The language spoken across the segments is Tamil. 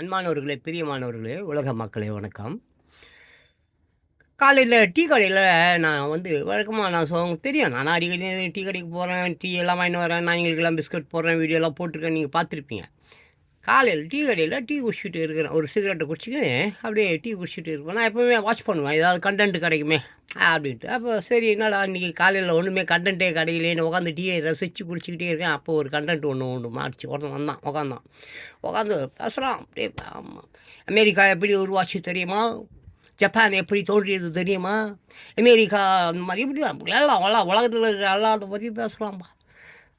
அன்பானவர்களே, பிரியமானவர்களே, உலக மக்களே வணக்கம். காலையில் டீ கடையில் நான் வந்து வழக்கமாக நான் சொ தெரியும். நான் அடிக்கடி டீ கடைக்கு போகிறேன் டீ எல்லாம் வாங்கின்னு வரேன், நான் எங்களுக்கெல்லாம் பிஸ்கட் போடுறேன், வீடியோலாம் போட்டிருக்கேன். நீங்கள் பார்த்துருப்பீங்க. காலையில் டீ கடையில் டீ குடிச்சிட்டு இருக்கிறேன். ஒரு சிகரெட்டை குடிச்சுக்கின்னு அப்படியே டீ குடிச்சிட்டு இருப்பேன். நான் எப்போவுமே வாட்ச் பண்ணுவேன். ஏதாவது கண்டென்ட் கிடைக்குமே அப்படின்ட்டு. அப்போ சரி என்னடா இன்னைக்கு காலையில் ஒன்றுமே கண்டென்ட்டே கிடைக்கலையேன்னு உட்காந்து டீயை ரசிச்சு குடிச்சிக்கிட்டே இருக்கேன். அப்போ ஒரு கண்டென்ட் ஒன்று ஒன்று மாறிச்சு ஒருத்தன் வந்தான், உட்காந்தான். உட்காந்து பேசுகிறான் அப்படியே ஆமாம் அமெரிக்கா எப்படி உருவாச்சு தெரியுமா? ஜப்பான் எப்படி தோன்றியது தெரியுமா? அமெரிக்கா அந்த மாதிரி இப்படி தான் எல்லாம் எல்லாம் உலகத்தில் இருக்கிற எல்லாத்த பற்றி பேசுறான்பா.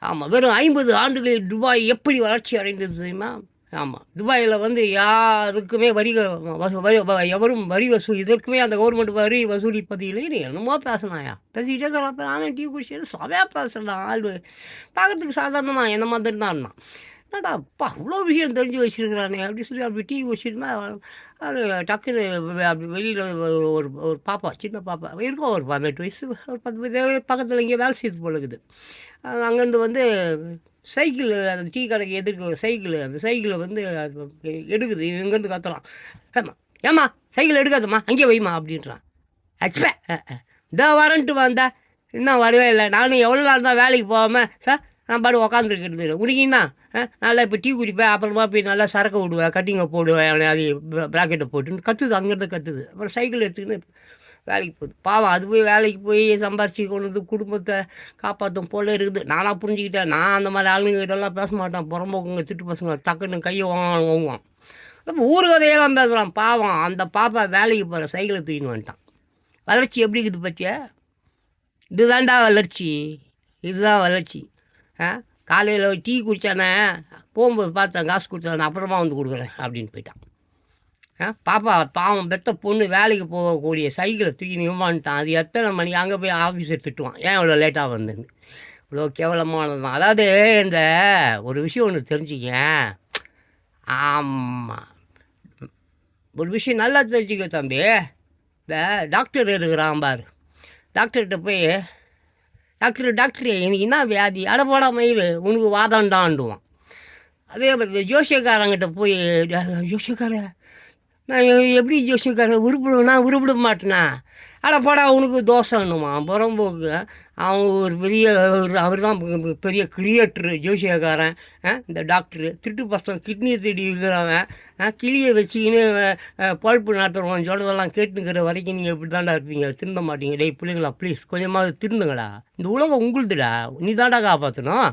ஆமாம் வெறும் 50 ஆண்டுகளில் துபாய் எப்படி வளர்ச்சி அடைந்தது தெரியுமா? ஆமாம் துபாயில் வந்து யாருக்குமே வரி வரி எவரும் வரி வசூல் இதற்குமே அந்த கவர்மெண்ட் வரி வசூலிப்பதில்லைன்னு என்னமோ பேசினாயா பேசிக்கிட்டே இருக்கிறப்ப நானும் டீ குடிச்சு செமையா பேசுறான் ஆள் பார்க்கறதுக்கு சாதாரணமாக என்ன மாதிரி தான் இருந்தான். என்னடா அப்பா! அவ்வளோ விஷயம் தெரிஞ்சு வச்சுருக்கிறானே அப்படி சொல்லி அப்படி டீ குடிச்சிருந்தா அது டக்குன்னு அப்படி வெளியில் ஒரு ஒரு ஒரு பாப்பா, சின்ன பாப்பா இருக்கோம் ஒரு 18 வயசு, ஒரு பத்து பக்கத்தில் இங்கே வேலை செய்து போல இருக்குது. அது அங்கேருந்து வந்து சைக்கிள் அந்த டீ கடைக்கு எதிர்க்க ஒரு சைக்கிள் அந்த சைக்கிளை வந்து அது எடுக்குது. இங்கேருந்து கத்துறான். ஏம்மா ஏம்மா சைக்கிள் எடுக்காதம்மா, அங்கேயே வைம்மா அப்படின்றான். அச்சே! இதோ வரேன்ட்டு வந்தா இன்னும் வரவே இல்லை நானும் எவ்வளோ நாள் தான் வேலைக்கு போகாமல் சார் நான் பாடு உக்காந்துருக்கிறது உனக்கு நல்லா இப்போ டீ குடிப்பேன். அப்புறமா போய் நல்லா சரக்கு விடுவேன். கட்டிங்கை போடுவேன். அது ப்ராக்கெட்டை போட்டுன்னு கத்துது. அங்கேருந்து கத்துது. அப்புறம் சைக்கிள் எடுத்துக்கின்னு வேலைக்கு போகுது. பாவம் அது போய் வேலைக்கு போய் சம்பாரிச்சு கொண்டு வந்து குடும்பத்தை காப்பாற்றும் போல இருக்குது. நானாக புரிஞ்சுக்கிட்டேன். நான் அந்த மாதிரி ஆளுங்ககிட்டலாம் பேச மாட்டேன். புறம்போக்குங்க திட்டு பசங்க டக்குன்னு கையை ஓங்குவான் வாங்குவான் அப்போ ஊர் கதையெல்லாம் பேசுறான். பாவம் அந்த பாப்பா வேலைக்கு போகிற சைக்கிளை தூக்கின்னு வந்துட்டான். வளர்ச்சி எப்படி இருக்குது பற்றிய இதுதான்டா வளர்ச்சி. இதுதான் வளர்ச்சி. ஆ காலையில் டீ குடித்தானே போகும்போது பார்த்தேன் காசு கொடுத்தானே அப்புறமா வந்து கொடுக்குறேன் அப்படின்னு போயிட்டான். ஆ பாப்பா பாவம் பெத்த பொண்ணு வேலைக்கு போகக்கூடிய சைக்கிளை தூக்கி இவன் அது எத்தனை மணிக்கு அங்கே போய் ஆஃபீஸர் திட்டுவான். ஏன் இவ்வளோ லேட்டாக வந்தது இவ்வளோ கேவலமானது தான். அதாவது இந்த ஒரு விஷயம் ஒன்று தெரிஞ்சுக்க ஆமாம் ஒரு விஷயம் நல்லா தெரிஞ்சுக்க தம்பி. இந்த டாக்டர் இருக்கிறான் பாரு. டாக்டர்கிட்ட போய் டாக்டர் டாக்டர் எனக்கு என்ன வியாதி? அட போடா உனக்கு வாதாம்டான்டுவான். அதே மாதிரி ஜோசியக்காரங்கிட்ட போய் ஜோசியக்காரே நான் எப்படி ஜோசியக்காரன் உருப்பிடுவேனா உருப்பிட மாட்டேனா? அட போடா தோஷம் தோசைன்னுவான். புறம்போக்கு அவன் ஒரு பெரிய அவர் தான் பெரிய கிரியேட்டரு ஜோசியக்காரன். இந்த டாக்டரு திருட்டு பசங்க கிட்னியை தேடி இருக்கிறவன் கிளியை வச்சுக்கின்னு பழுப்பு பொழப்பு சொல்கிறதெல்லாம் சொல்றதெல்லாம் வரைக்கும் நீங்கள் இப்படி தாண்டா இருப்பீங்க. திருந்த மாட்டீங்க. டேய் பிள்ளைங்களா ப்ளீஸ் கொஞ்சமாவது திருந்துங்களா இந்த உலகம் உங்களுதுடா. நீ தாண்டா காப்பாற்றணும்